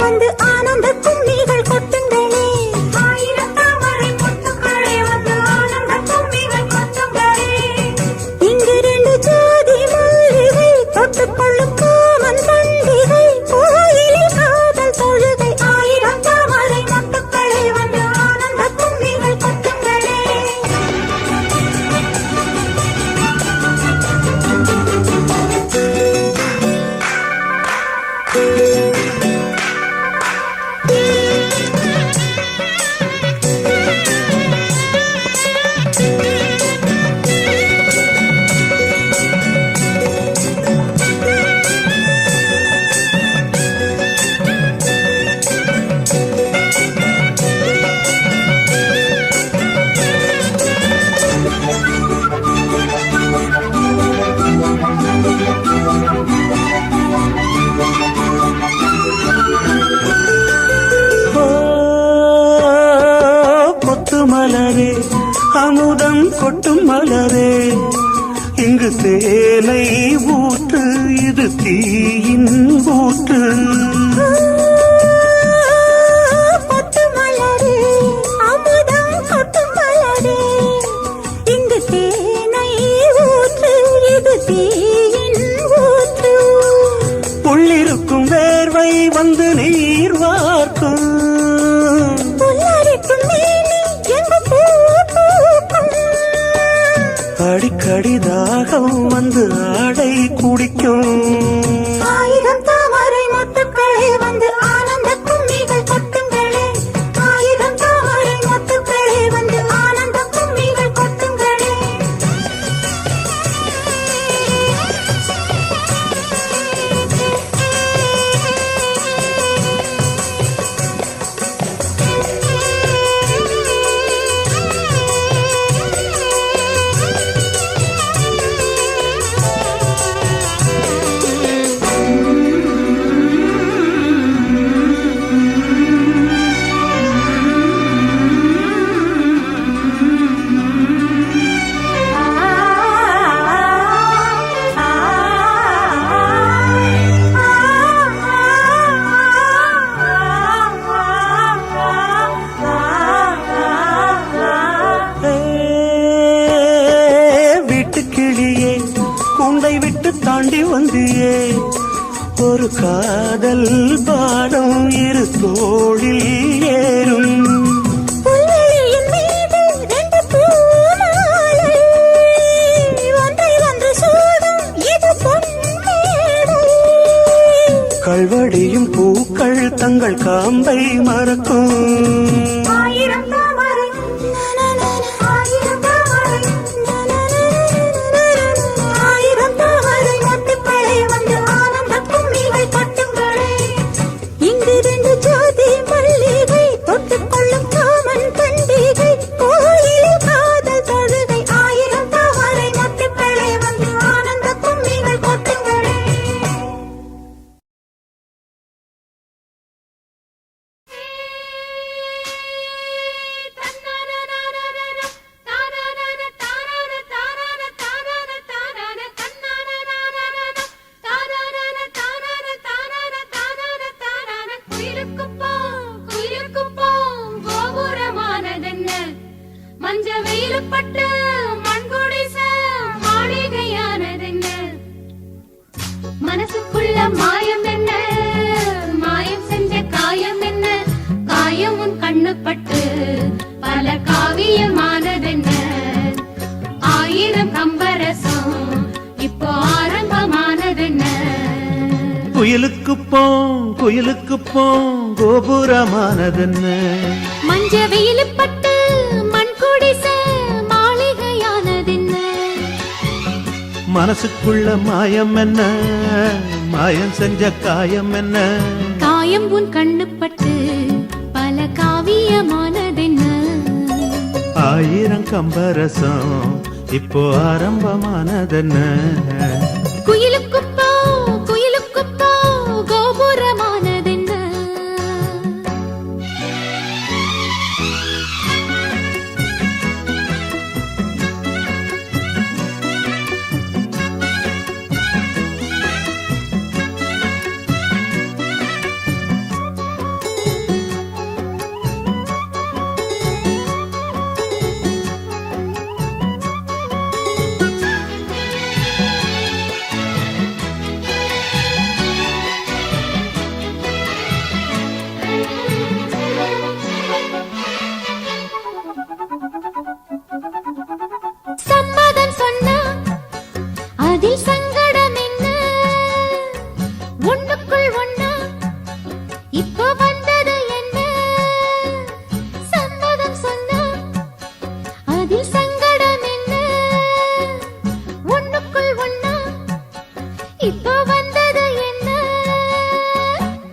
வந்து ஆனந்த கும்மி ஒரு காதல் பாடம் இரு தோழில் ஏறும். ஆனதென்ன மஞ்ச வெயில் பட்டு மண் குடிச மாளிகையானதென்ன? மனசுக்குள்ள மாயம் என்ன? மாயம் செஞ்ச காயம் என்ன? காயம் உன் கண்ணுப்பட்டு பல காவியமானதென்ன? ஆயிரம் கம்பரசம் இப்போ ஆரம்பமானதென்ன? இப்போ வந்தது என்ன? சம்மதம் சொன்னா அதில் சங்கடம் என்ன? ஒண்ணுக்குள் ஒண்ணா இப்போ வந்தது என்ன?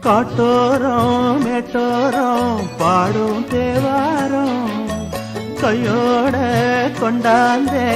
காட்டோரம் மேட்டோரம் பாடும் தேவாரம். கையோட கொண்டாந்தே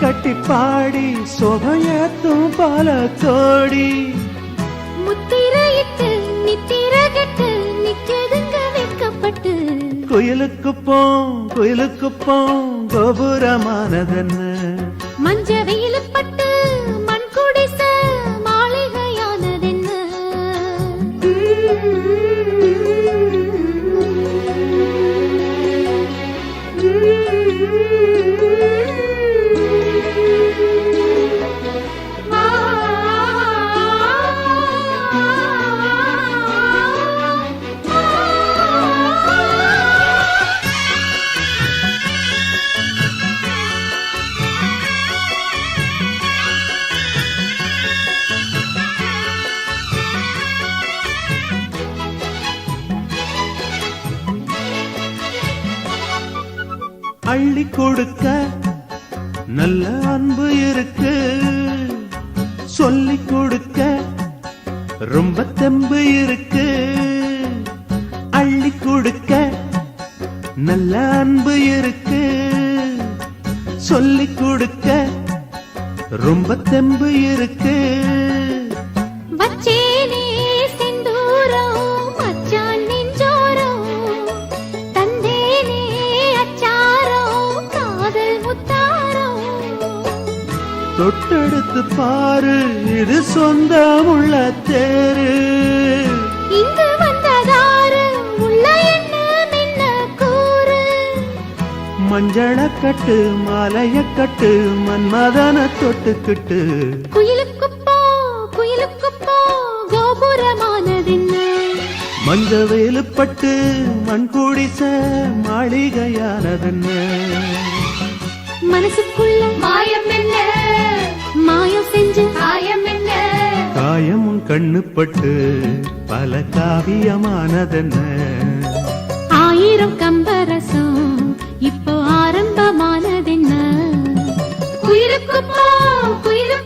கட்டி பாடி சொகையத்தும் பல தோடி முத்திரையிட்டு நித்திரகிட்டு நிக்கதுங்க வைக்கப்பட்டு. குயிலுக்கு போம் குயிலுக்கு போம் கோபுரமானதென்ன சொந்தமுள்ள தேரு இங்கு வந்ததாரு உள்ள என்ன கூறு? மஞ்சள கட்டு மாலைய கட்டு மன்மதன தொட்டுக்கிட்டு. குயிலுக்கு போ குயிலுக்கு போ கோபுரமானதென்ன? மஞ்ச வேலுப்பட்டு மண் குடிச மாளிகையானதென்ன? மனசுக்குள்ள மாயம் என்ன? மாயம் செஞ்சு காயமும் கண்ணுப்பட்டு பல காவியமானதென்ன? ஆயிரம் கம்பரசம் இப்போ ஆரம்பமானதென்ன? குயிலுக்கு போ குயிலுக்கு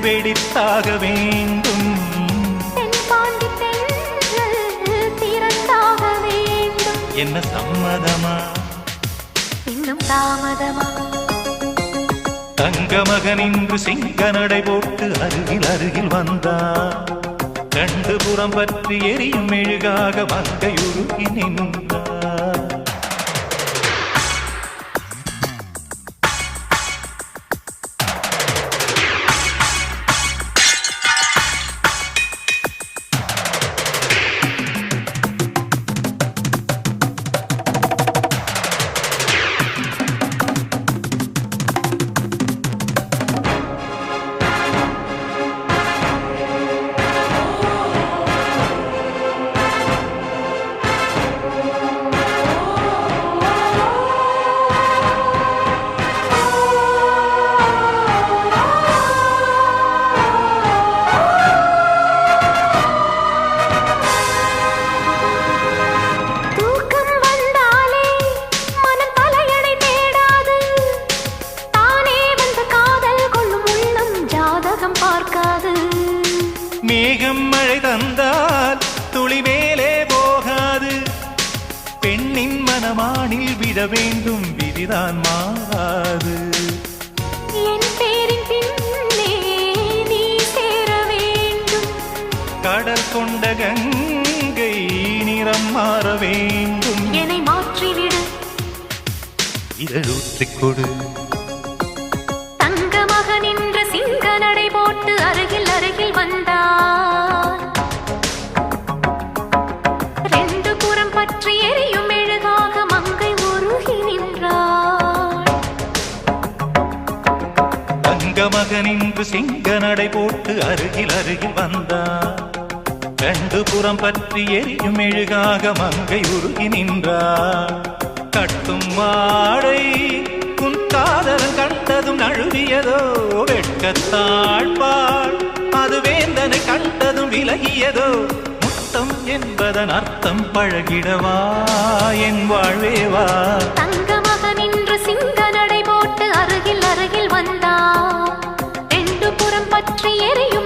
வெடித்தாக வேண்டும். என்ன சம்மதமா? இன்னும் தாமதமா? தங்க மகன் இன்று சிங்க நடை போட்டு அருகில் அருகில் வந்தா கண்டு புறம் பற்றி எரியும் மெழுகாக மங்கையுருகி நின்று ஒரு சிங்க நடை போட்டு அருகில் அருகில் வந்தான் ரெண்டு புறம் பற்றி எரியும் எழுகாக மங்கை உருகி நின்றார் கட்டும் மாடை உன் காதலன் கண்டதும் நழுவியதோ வெட்கத்தாழ்பாள் அது வேந்தனை கண்டதும் விலகியதோ முத்தம் என்பதன் அர்த்தம் பழகிடவா என் வாழ்வேவா தங்கமாக நின்று சிங்க நடை போட்டு அருகில் அருகில் வந்தா. பற்றி எரியும்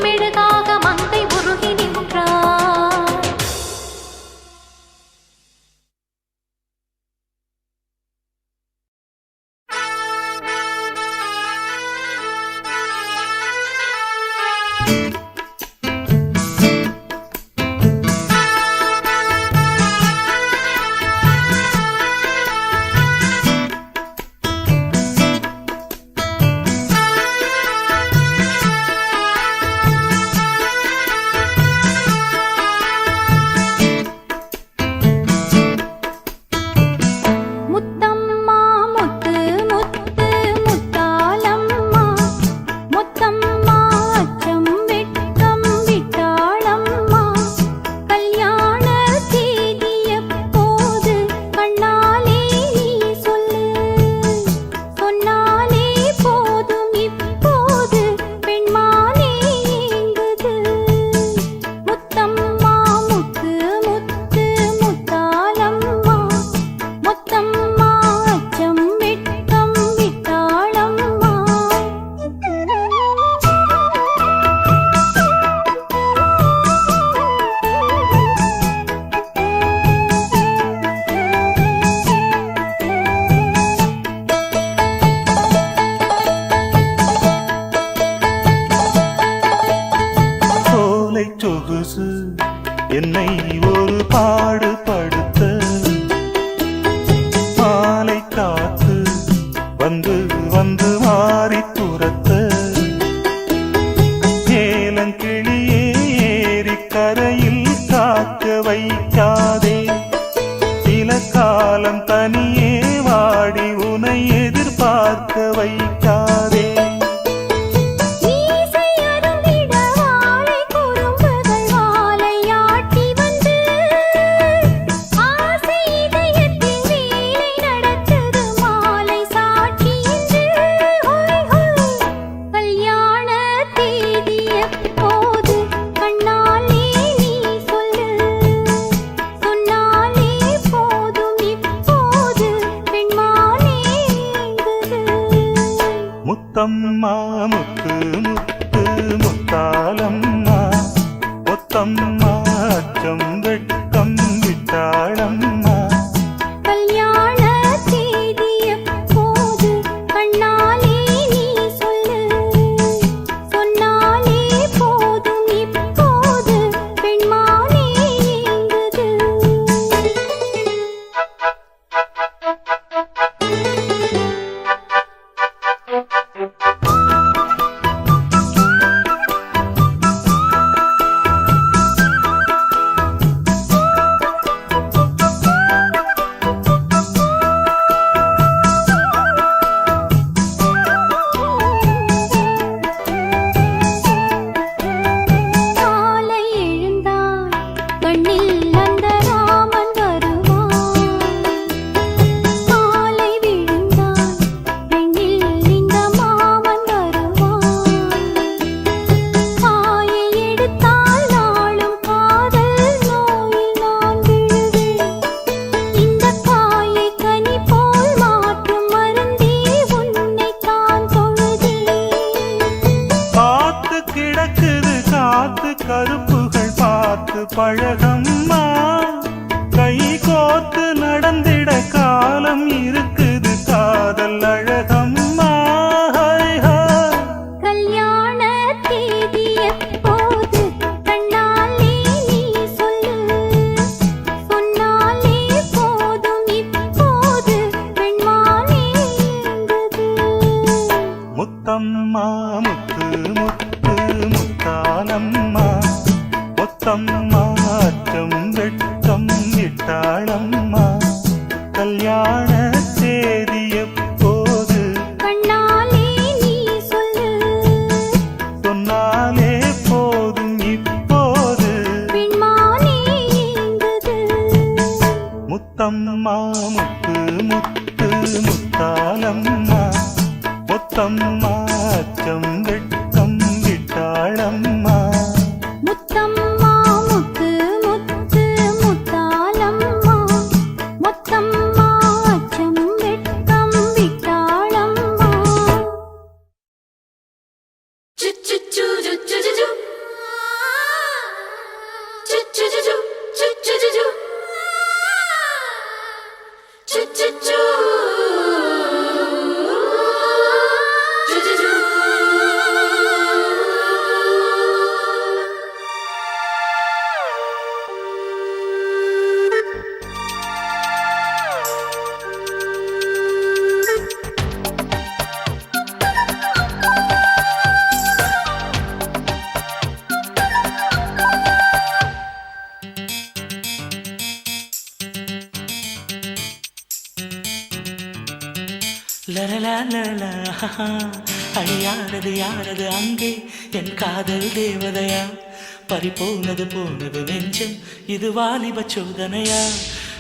ஆடி போனது போனது நெஞ்சம். இது வாலிப சோதனையா?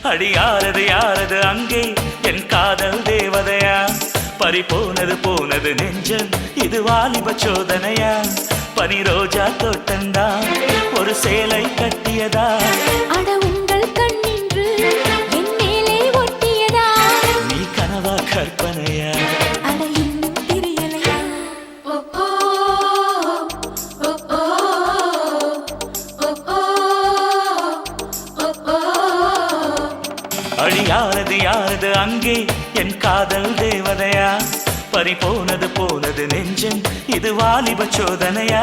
அடி யாரது யாரது அங்கே? என் காதல் தேவதையா? பறி போனது போனது நெஞ்சம். இது வாலிப சோதனையா? பனி ரோஜா தோட்டந்தான் ஒரு சேலை கட்டியதா? அங்கே என் காதல் தேவதையா? பறி போனது போனது நெஞ்சம் இது வாலிப சோதனையா?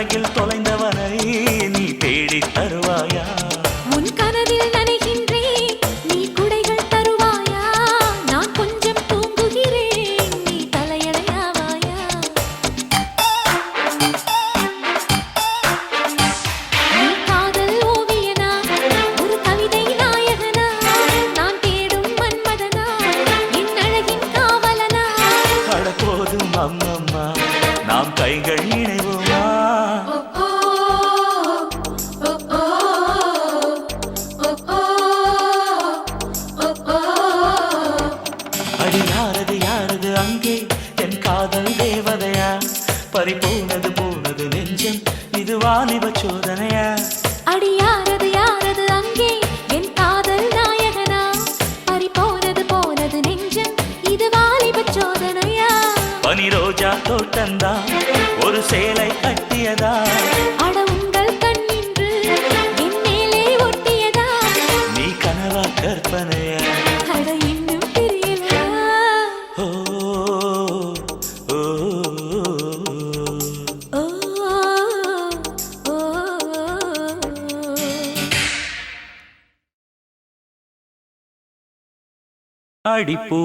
அழகில் தொலைந்தவனை பனி ரோஜா தோட்டந்தா ஒரு சேலை கட்டியதா? நீ கனவா கற்பனைய? அடிப்பூ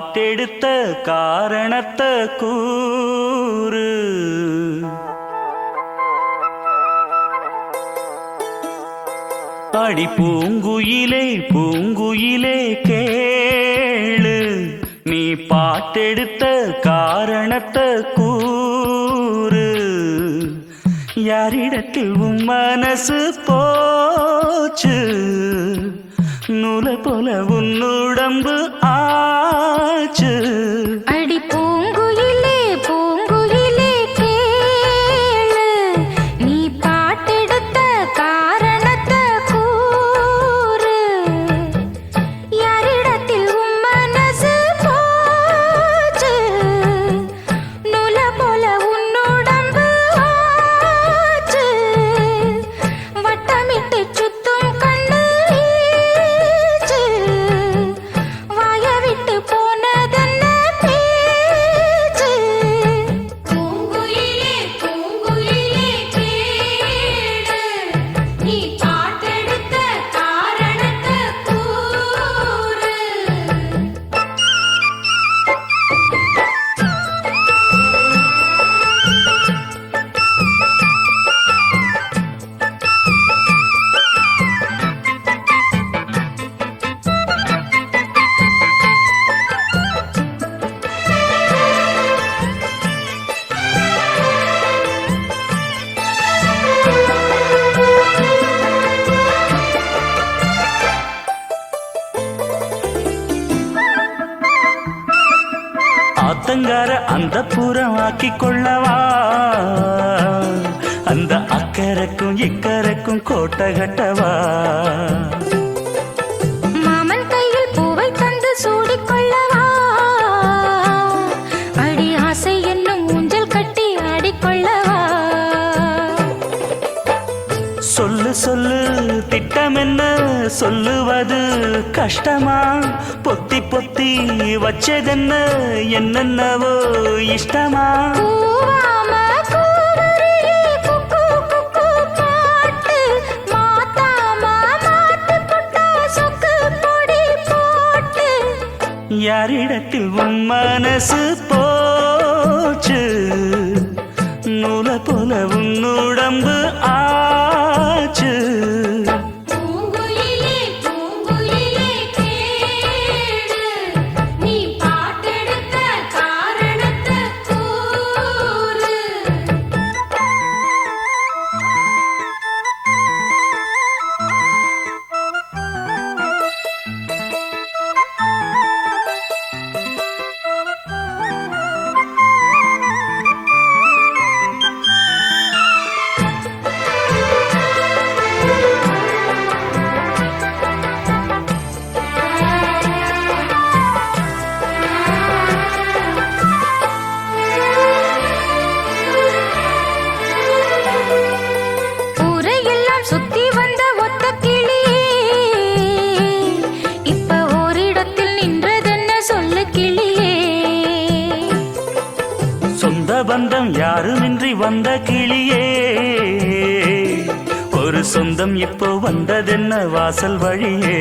வாட்டெடுத்த காரணத்தை கூறு. அடி பூங்குயிலே பூங்குயிலே கேளு. நீ பாட்டெடுத்த காரணத்தை கூறு. யாரிடத்தில் உன் மனசு போச்சு? நூலை போல உன்னுடம்பு ஆச்சு. பொத்தி வச்சதென்ன என்னென்னவோ இஷ்டமா? யாரிடத்தில் உன் மனசு போச்சு? நூல போல உன்னுடம்பு ஆ சொந்தம் இப்போ வந்ததென்ன வாசல் வழியே?